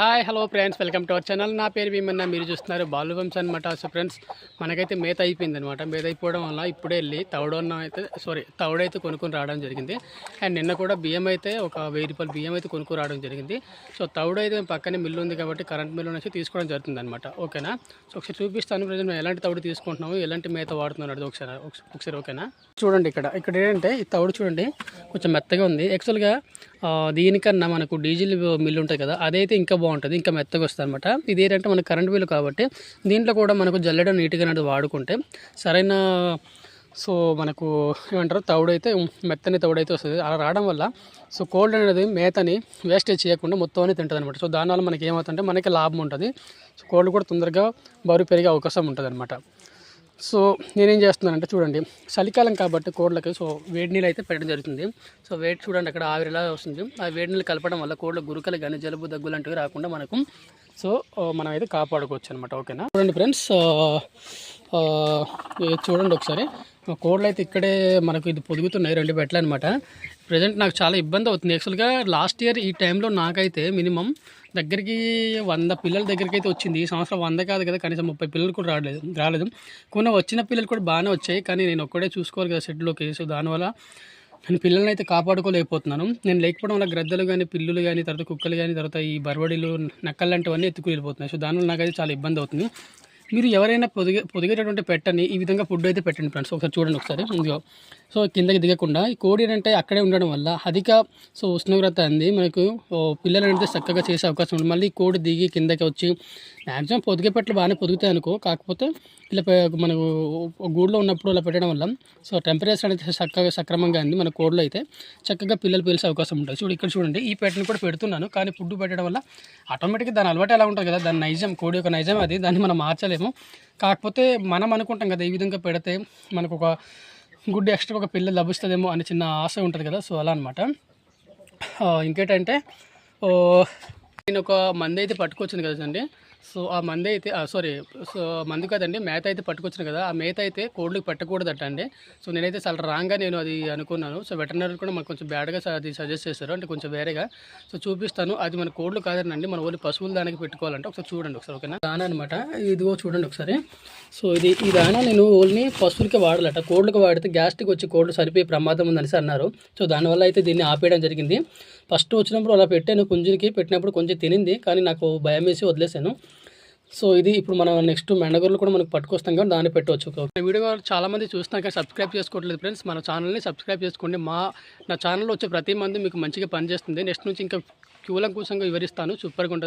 Hi hello friends welcome to our channel నా పేరు భీమన్న. మీరు చూస్తున్నారు బాలువంశ్ అనమాట సో ఫ్రెండ్స్ మనకైతే మేత అయిపోయింది అనమాట మేత అయిపోవడం వల్ల ఇప్పుడే వెళ్ళి తౌడన్న అయితే సారీ తౌడైతే కొనుక్కొని రావడం జరిగింది. అండ్ నిన్న కూడా బియ్యం అయితే ఒక వెయ్యి రూపాయలు బియ్యం అయితే కొనుక్కొని రావడం జరిగింది. సో తౌడు అయితే పక్కనే మిల్లు ఉంది కాబట్టి కరెంట్ మిల్లు నుంచి తీసుకోవడం జరుగుతుంది అనమాట ఓకేనా సో ఒకసారి చూపిస్తాను ప్రజెంట్ మేము ఎలాంటి తౌడు తీసుకుంటున్నాము ఎలాంటి మేత వాడుతున్నాం అది ఒకసారి ఒకసారి ఓకేనా చూడండి ఇక్కడ. ఇక్కడ ఏంటంటే ఈ తౌడు చూడండి కొంచెం మెత్తగా ఉంది. యాక్చువల్గా దీనికన్నా మనకు డీజిల్ మిల్లు ఉంటుంది కదా అదైతే ఇంకా బాగుంటుంది ఇంకా మెత్తగా వస్తుంది అనమాట ఇది ఏంటంటే మనకు కరెంట్ బిల్లు కాబట్టి దీంట్లో కూడా మనకు జల్లెడ నీట్గా అనేది వాడుకుంటే సరైన సో మనకు ఏమంటారు తవుడైతే మెత్తని తవుడైతే వస్తుంది. అలా రావడం వల్ల సో కోల్డ్ అనేది మేతని వేస్టేజ్ చేయకుండా మొత్తం అనేది తింటుంది అనమాట సో దానివల్ల మనకి ఏమవుతుందంటే మనకి లాభం ఉంటుంది. సో కోల్డ్ కూడా తొందరగా బరువు పెరిగే అవకాశం ఉంటుంది అనమాట సో నేనేం చేస్తున్నానంటే చూడండి చలికాలం కాబట్టి కోళ్ళకి సో వేడి నీళ్ళు అయితే పెట్టడం జరుగుతుంది. సో వేడి చూడండి అక్కడ ఆవిరిలా వస్తుంది. ఆ వేడి నీళ్ళు కలపడం వల్ల కోళ్ళ గురుకలు కానీ జలుబు దగ్గు లాంటివి రాకుండా మనకు సో మనం అయితే కాపాడుకోవచ్చు అనమాట ఓకేనా? చూడండి ఫ్రెండ్స్ చూడండి ఒకసారి. కోళ్ళు అయితే ఇక్కడే మనకు ఇది పొదుగుతున్నాయి రెండు బెట్లు అనమాట ప్రజెంట్ నాకు చాలా ఇబ్బంది అవుతుంది. యాక్చువల్గా లాస్ట్ ఇయర్ ఈ టైంలో నాకైతే మినిమం దగ్గరికి వంద పిల్లల దగ్గరికి అయితే వచ్చింది. ఈ సంవత్సరం వంద కాదు కదా కనీసం ముప్పై పిల్లలు కూడా రాలేదు రాలేదు. కొన్ని వచ్చిన పిల్లలు కూడా బాగానే వచ్చాయి. కానీ నేను ఒక్కడే చూసుకోవాలి కదా షెడ్లోకి సో దానివల్ల నేను పిల్లల్ని అయితే కాపాడుకోలేకపోతున్నాను. నేను లేకపోవడం వల్ల గ్రద్దలు కానీ పిల్లులు కానీ తర్వాత కుక్కలు కానీ తర్వాత ఈ బర్వడీలు నక్కలు లాంటివన్నీ ఎత్తుకు వెళ్ళిపోతున్నాయి. సో దానివల్ల నాకైతే చాలా ఇబ్బంది అవుతుంది. మీరు ఎవరైనా పొదిగే పొదిగేటటువంటి పెట్టని ఈ విధంగా ఫుడ్ అయితే పెట్టండి ఫ్రెండ్స్. ఒకసారి చూడండి ఒకసారి. ఇదిగో. సో కిందకి దిగకుండా ఈ కోడి అంటే అక్కడే ఉండడం వల్ల అధిక సో ఉష్ణోగ్రత అంది. మనకు పిల్లలు అంటే చక్కగా చేసే అవకాశం ఉంది. మళ్ళీ కోడి దిగి కిందకి వచ్చి మ్యాక్సిమం పొదిగే పెట్టలు బాగానే పొదుగుతాయి అనుకో. కాకపోతే ఇలా మనకు గూడులో ఉన్నప్పుడు అలా పెట్టడం వల్ల సో టెంపరేచర్ అనేది చక్కగా సక్రమంగా ఉంది మన కోడ్లో అయితే. చక్కగా పిల్లలు పిలిచే అవకాశం ఉంటుంది. చూడు ఇక్కడ చూడండి ఈ పెట్టని కూడా పెడుతున్నాను. కానీ ఫుడ్ పెట్టడం వల్ల ఆటోమేటిక్గా దాని అలవాటు ఎలా ఉంటుంది కదా దాని నైజం కోడి యొక్క నైజం అది దాన్ని మనం మార్చలేము. కాకపోతే మనం అనుకుంటాం కదా ఈ విధంగా పెడితే మనకు ఒక గుడ్ ఎక్స్ట్రా ఒక పిల్ల లభిస్తుందేమో అనే చిన్న ఆశ ఉంటుంది కదా సో అలా అనమాట ఇంకేంటంటే నేను ఒక మంది అయితే పట్టుకొచ్చింది కదండి సో ఆ మంది అయితే సారీ సో మంది కదండి మేత అయితే పట్టుకొచ్చింది కదా ఆ మేత అయితే కోళ్ళకి పెట్టకూడదట అండి. సో నేనైతే చాలా రాంగ్గా నేను అది అనుకున్నాను. సో వెటర్నరీ కూడా మాకు కొంచెం బ్యాడ్గా అది సజెస్ట్ చేశారు అంటే కొంచెం వేరేగా. సో చూపిస్తాను అది మన కోళ్ళు కాదనండి మన ఓన్లీ పశువుల దానికి పెట్టుకోవాలంటే ఒకసారి చూడండి ఒకసారి ఓకేనా? దాన అనమాట ఇదిగో చూడండి ఒకసారి. సో ఇది ఈ దాన నేను ఓన్లీ పశువులకి వాడాలట కోళ్ళకి వాడితే గ్యాస్ట్రిక్ వచ్చి కోళ్ళు సరిపోయే ప్రమాదం ఉందనేసి అన్నారు. సో దానివల్ల అయితే దీన్ని ఆపేయడం జరిగింది. ఫస్ట్ వచ్చినప్పుడు అలా పెట్టాను కుంజునికి పెట్టినప్పుడు కొంచెం తినింది కానీ నాకు భయం వేసి వదిలేశాను. సో ఇది ఇప్పుడు మనం నెక్స్ట్ మెండగూరులు కూడా మనకు పట్టుకొస్తాం కానీ దాన్ని పెట్టవచ్చు. ఓకే వీడియో చాలా మంది కానీ సబ్స్క్రైబ్ చేసుకోవట్లేదు ఫ్రెండ్స్. మన ఛానల్ని సబ్స్క్రైబ్ చేసుకోండి. మా నా ఛానల్లో వచ్చే ప్రతి మంది మీకు మంచిగా పనిచేస్తుంది. నెక్స్ట్ నుంచి ఇంకా కూలంకూసంగా వివరిస్తాను. సూపర్గా ఉంటుంది.